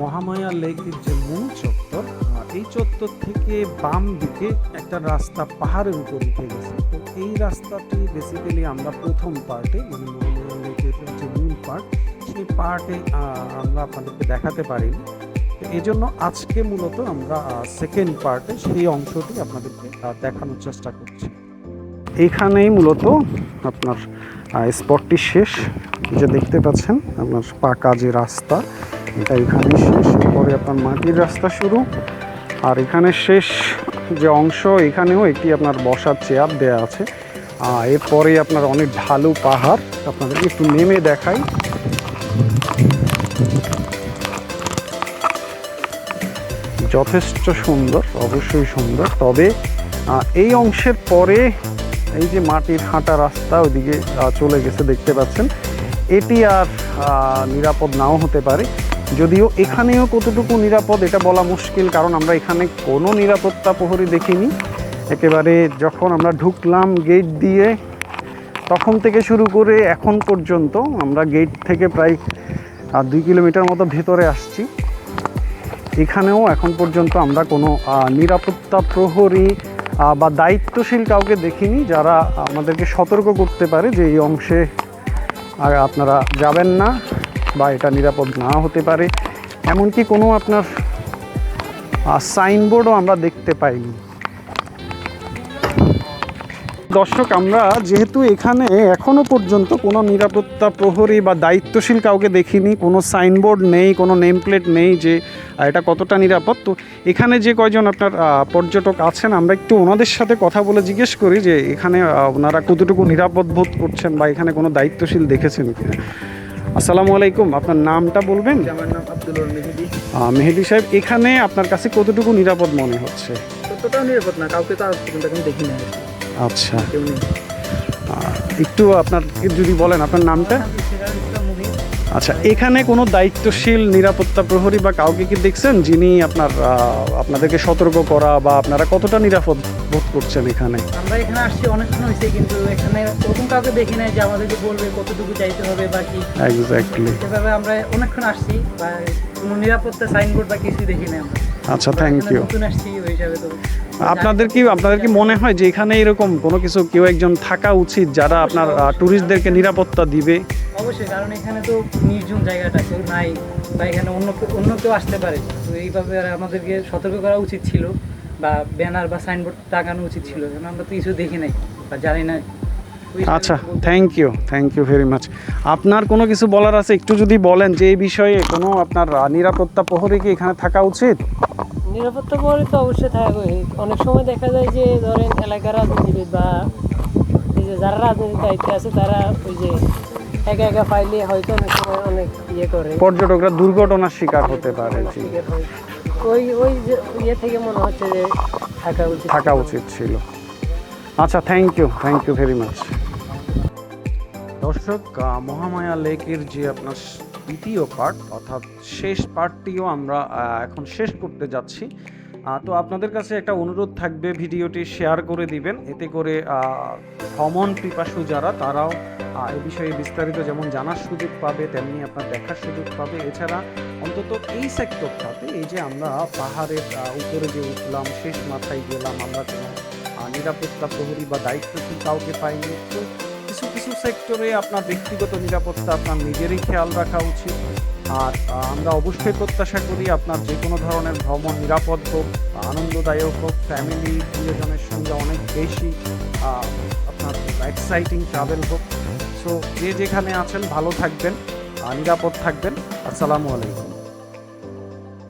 মহামায়া লেকের যে মূল চত্বর এই চত্বর থেকে বাম দিকে একটা রাস্তা পাহাড়ের উপর উঠে গেছে। তো এই রাস্তাটি বেসিক্যালি আমরা প্রথম পার্টে মানে মহামায়া লেকের যে মূল পার্ট সেই পার্টে আমরা আপনাদেরকে দেখাতে পারিনি। এই জন্য আজকে মূলত আমরা সেকেন্ড পার্টে সেই অংশটি আপনাদেরকে দেখানোর চেষ্টা করছি। এইখানেই মূলত আপনার স্পটটি শেষ। যে দেখতে পাচ্ছেন, আপনার পাকা যে রাস্তা, এটা এখানেই শেষ। এরপরে আপনার মাটির রাস্তা শুরু। আর এখানে শেষ যে অংশ, এখানেও একটি আপনার বসার চেয়ার দেয়া আছে। এরপরে আপনার অনেক ঢালু পাহাড়। আপনাদেরকে একটু নেমে দেখাই। যথেষ্ট সুন্দর, অবশ্যই সুন্দর। তবে এই অংশের পরে এই যে মাটির হাঁটা রাস্তা ওইদিকে চলে গেছে, দেখতে পাচ্ছেন। এটি আর নিরাপদ নাও হতে পারে। যদিও এখানেও কতটুকু নিরাপদ এটা বলা মুশকিল, কারণ আমরা এখানে কোনো নিরাপত্তা প্রহরী দেখিনি। একেবারে যখন আমরা ঢুকলাম গেট দিয়ে, তখন থেকে শুরু করে এখন পর্যন্ত আমরা গেট থেকে প্রায় দুই কিলোমিটার মতো ভেতরে আসছি। এখানেও এখন পর্যন্ত আমরা কোনো নিরাপত্তা প্রহরী বা দায়িত্বশীল কাউকে দেখিনি যারা আমাদেরকে সতর্ক করতে পারে যে এই অংশে আহ, আপনারা যাবেন না বা এটা নিরাপদ না হতে পারে। এমনকি কোনো আপনার সাইনবোর্ডও আমরা দেখতে পাইনি। দর্শক আমরা যেহেতু এখানে এখনও পর্যন্ত কোনো নিরাপত্তা প্রহরী বা দায়িত্বশীল কাউকে দেখিনি কোনো সাইনবোর্ড নেই কোনো নেম প্লেট নেই যে এটা কতটা নিরাপদ। তো এখানে যে কয়জন আপনার পর্যটক আছেন আমরা একটু ওনাদের সাথে কথা বলে জিজ্ঞেস করি যে এখানে ওনারা কতটুকু নিরাপদ বোধ করছেন বা এখানে কোনো দায়িত্বশীল দেখেছেন কিনা আসসালামু আলাইকুম আপনার নামটা বলবেন? আমার নাম আব্দুল মেহেদি। মেহেদি সাহেব এখানে আপনার কাছে কতটুকু নিরাপদ মনে হচ্ছে? ততটাও নিরাপদ না কাউকে তো আজ পর্যন্ত এখন দেখি না আচ্ছা। একটু আপনার যদি বলেন আপনার নামটা? আচ্ছা এখানে কোনো দায়িত্বশীল নিরাপত্তা প্রহরী বা কাউকে কি দেখছেন যিনি আপনার আপনাদেরকে সতর্ক করা বা আপনারা কতটা নিরাপদ বোধ করছেন এখানে? আমরা এখানে আসছি অনেকক্ষণ হয়েছে কিন্তু এখানে ওরকম কাউকে দেখি নাই যে আমাদেরকে বলবে কতটুকু যাইতে হবে বা কি। এক্স্যাক্টলি এভাবে আমরা অনেকক্ষণ আসছি বা কোনো নিরাপত্তা সাইনবোর্ড বা কিছুই দেখি নাই আমরা। আচ্ছা থ্যাংক ইউ আপনাদের কি আপনাদের কি মনে হয় যে এখানে এরকম কোনো কিছু কেউ একজন থাকা উচিত যারা আপনার ট্যুরিস্টদেরকে নিরাপত্তা দিবে? অবশ্যই কারণ এখানে তো নির্জন জায়গাটা কেউ নাই বা এখানে অন্য কেউ- অন্য কেউ আসতে পারে। তো এইভাবে আর আমাদেরকে সতর্ক করা উচিত ছিল বা ব্যানার বা সাইনবোর্ড টাঙানো উচিত ছিল। কারণ আমরা তো কিছু দেখি নাই বা জানি না আচ্ছা thank you thank you very much আপনার কোনো কিছু বলার আছে? একটু যদি বলেন যে এই বিষয়ে কোনো আপনার নিরাপত্তা প্রহরী কি এখানে থাকা উচিত? নিরাপত্তা পরে তো অবশ্যই থাকবে। অনেক সময় দেখা যায় যে ধরেন এলাকার রাজনীতিবিদ বা এই যে যারা রাজনীতির দায়িত্বে আছে তারা ওই যে একা একা পাইলে হয়তো অনেক সময় অনেক ইয়ে করে। পর্যটকরা দুর্ঘটনার শিকার হতে পারে জি। ওই ওই যে ইয়ে থেকে মনে হচ্ছে যে থাকা উচিত থাকা উচিত ছিল। আচ্ছা thank you thank you very much দর্শক মহামায়া লেকের যে আপনার দ্বিতীয় পার্ট অর্থাৎ শেষ পার্টটিও আমরা এখন শেষ করতে যাচ্ছি। তো আপনাদের কাছে একটা অনুরোধ থাকবে, ভিডিওটি শেয়ার করে দিবেন। এতে করে ভ্রমণ পিপাসু যারা, তারাও এ বিষয়ে বিস্তারিত যেমন জানার সুযোগ পাবে, তেমনি আপনার দেখার সুযোগ পাবে। এছাড়া অন্তত এই সেক্টরটাতে এই যে আমরা পাহাড়ের উপরে যে উঠলাম, শেষ মাথায় গেলাম, আমরা কোনো নিরাপত্তা প্রহরী বা দায়িত্বশীল কাউকে পাইনি। কিছু কিছু সেক্টরে আপনার ব্যক্তিগত নিরাপত্তা আপনার নিজেরই খেয়াল রাখা উচিত। আর আমরা অবশ্যই প্রত্যাশা করি আপনার যে কোনো ধরনের ভ্রমণ নিরাপদ হোক, আনন্দদায়ক হোক ফ্যামিলি প্রিয়জনের সঙ্গে অনেক বেশি আপনার এক্সাইটিং ট্রাভেল হোক। সো যে যেখানে আছেন ভালো থাকবেন নিরাপদ থাকবেন। আসসালামু আলাইকুম।